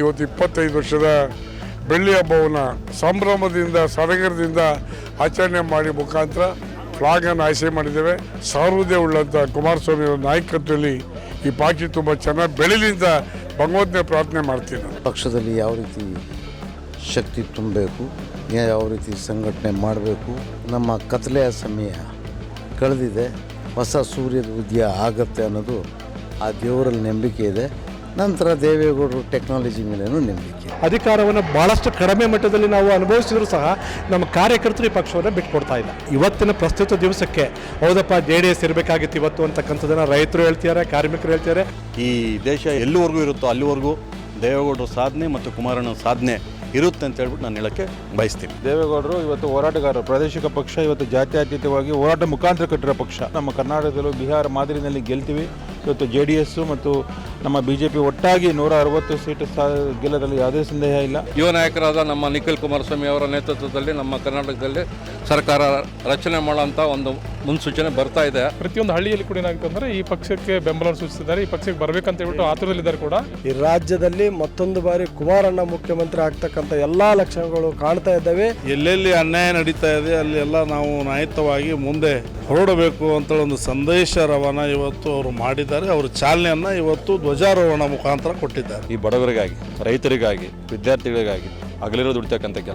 ಇವತ್ತು ಇಪ್ಪತ್ತೈದು ವರ್ಷದ ಬೆಳ್ಳಿ ಹಬ್ಬವನ್ನು ಸಂಭ್ರಮದಿಂದ, ಸಡಗರದಿಂದ ಆಚರಣೆ ಮಾಡಿ ಮುಖಾಂತರ ಫ್ಲಾಗನ್ನು ಆಯ್ಕೆ ಮಾಡಿದ್ದೇವೆ. ಸಾರ್ವದೇ ಉಳ್ಳಂಥ ಕುಮಾರಸ್ವಾಮಿ ಅವರ ನಾಯಕತ್ವದಲ್ಲಿ ಈ ಪಾರ್ಟಿ ತುಂಬ ಚೆನ್ನಾಗಿ ಬೆಳೀಲಿ ಭಗವಂತನ ಭಗವಂತನೇ ಪ್ರಾರ್ಥನೆ ಮಾಡ್ತೀನಿ ಪಕ್ಷದಲ್ಲಿ ಯಾವ ರೀತಿ ಶಕ್ತಿ ತುಂಬಬೇಕು, ಯಾವ ರೀತಿ ಸಂಘಟನೆ ಮಾಡಬೇಕು, ನಮ್ಮ ಕತ್ಲೆಯ ಸಮಯ ಕಳೆದಿದೆ, ಹೊಸ ಸೂರ್ಯದ ಉದಯ ಆಗತ್ತೆ ಅನ್ನೋದು ಆ ದೇವರಲ್ಲಿ ನಂಬಿಕೆ ಇದೆ. ನಂತರ ದೇವೇಗೌಡರು ಟೆಕ್ನಾಲಜಿ ಮೇಲೇನೂ ನಂಬಿಕೆ ಅಧಿಕಾರವನ್ನು ಬಹಳಷ್ಟು ಕಡಿಮೆ ಮಟ್ಟದಲ್ಲಿ ನಾವು ಅನುಭವಿಸಿದ್ರು ಸಹ ನಮ್ಮ ಕಾರ್ಯಕರ್ತರು ಈ ಪಕ್ಷವನ್ನು ಬಿಟ್ಕೊಡ್ತಾ ಇಲ್ಲ. ಇವತ್ತಿನ ಪ್ರಸ್ತುತ ದಿವಸಕ್ಕೆ ಹೌದಪ್ಪ ಜೆ ಡಿ ಎಸ್ ಇರಬೇಕಾಗಿತ್ತು ಇವತ್ತು ಅಂತಕ್ಕಂಥದ್ದನ್ನು ರೈತರು ಹೇಳ್ತಿದ್ದಾರೆ ಕಾರ್ಮಿಕರು ಹೇಳ್ತಿದ್ದಾರೆ. ಈ ದೇಶ ಎಲ್ಲಿವರೆಗೂ ಇರುತ್ತೋ ಅಲ್ಲಿವರೆಗೂ ದೇವೇಗೌಡರ ಸಾಧನೆ ಮತ್ತು ಕುಮಾರಣ್ಣ ಸಾಧನೆ ಇರುತ್ತೆ ಅಂತ ಹೇಳ್ಬಿಟ್ಟು ನಾನು ಹೇಳಕ್ಕೆ ಬಯಸ್ತೀನಿ. ದೇವೇಗೌಡರು ಇವತ್ತು ಹೋರಾಟಗಾರರು ಪ್ರಾದೇಶಿಕ ಪಕ್ಷ ಇವತ್ತು ಜಾತ್ಯತೀತವಾಗಿ ಹೋರಾಟ ಮುಖಾಂತರ ಕಟ್ಟಿರೋ ಪಕ್ಷ. ನಮ್ಮ ಕರ್ನಾಟಕದಲ್ಲೂ ಬಿಹಾರ ಮಾದರಿನಲ್ಲಿ ಗೆಲ್ತೀವಿ. ಇವತ್ತು ಜೆ ಡಿ ಎಸ್ಸು ಮತ್ತು ನಮ್ಮ ಬಿಜೆಪಿ ಒಟ್ಟಾಗಿ ನೂರ ಅರವತ್ತು ಸೀಟು ಗೆಲ್ಲದಲ್ಲಿ ಯಾವುದೇ ಸಂದೇಹ ಇಲ್ಲ. ಯುವ ನಾಯಕರಾದ ನಮ್ಮ ನಿಖಿಲ್ ಕುಮಾರಸ್ವಾಮಿ ಅವರ ನೇತೃತ್ವದಲ್ಲಿ ನಮ್ಮ ಕರ್ನಾಟಕದಲ್ಲಿ ಸರ್ಕಾರ ರಚನೆ ಮಾಡುವಂಥ ಒಂದು ಮುನ್ಸೂಚನೆ ಬರ್ತಾ ಇದೆ. ಪ್ರತಿಯೊಂದು ಹಳ್ಳಿಯಲ್ಲಿ ಕೂಡ ಏನಾಗುತ್ತೆ ಅಂದರೆ ಈ ಪಕ್ಷಕ್ಕೆ ಬೆಂಬಲ ಸೂಚಿಸಿದ್ದಾರೆ ಈ ಪಕ್ಷಕ್ಕೆ ಬರಬೇಕಂತ ಹೇಳ್ಬಿಟ್ಟು ಆತುರದಲ್ಲಿದ್ದಾರೆ ಕೂಡ. ಈ ರಾಜ್ಯದಲ್ಲಿ ಮತ್ತೊಂದು ಬಾರಿ ಕುಮಾರಣ್ಣ ಮುಖ್ಯಮಂತ್ರಿ ಆಗ್ತಕ್ಕಂಥ ಎಲ್ಲಾ ಲಕ್ಷಣಗಳು ಕಾಣ್ತಾ ಇದ್ದಾವೆ. ಎಲ್ಲೆಲ್ಲಿ ಅನ್ಯಾಯ ನಡೀತಾ ಇದೆ ಅಲ್ಲಿ ಎಲ್ಲ ನಾವು ನಾಯಿತವಾಗಿ ಮುಂದೆ ಹೊರಡಬೇಕು ಅಂತ ಒಂದು ಸಂದೇಶ ರವಾನ ಇವತ್ತು ಅವರು ಮಾಡಿದ್ದಾರೆ. ಅವರು ಚಾಲನೆಯನ್ನ ಇವತ್ತು ಧ್ವಜಾರೋಹಣ ಮುಖಾಂತರ ಕೊಟ್ಟಿದ್ದಾರೆ. ಈ ಬಡವರಿಗಾಗಿ ರೈತರಿಗಾಗಿ ವಿದ್ಯಾರ್ಥಿಗಳಿಗಾಗಿ ಹಗಲಿರೋ ದುಡಿತಕ್ಕಂಥ ಕೆಲಸ.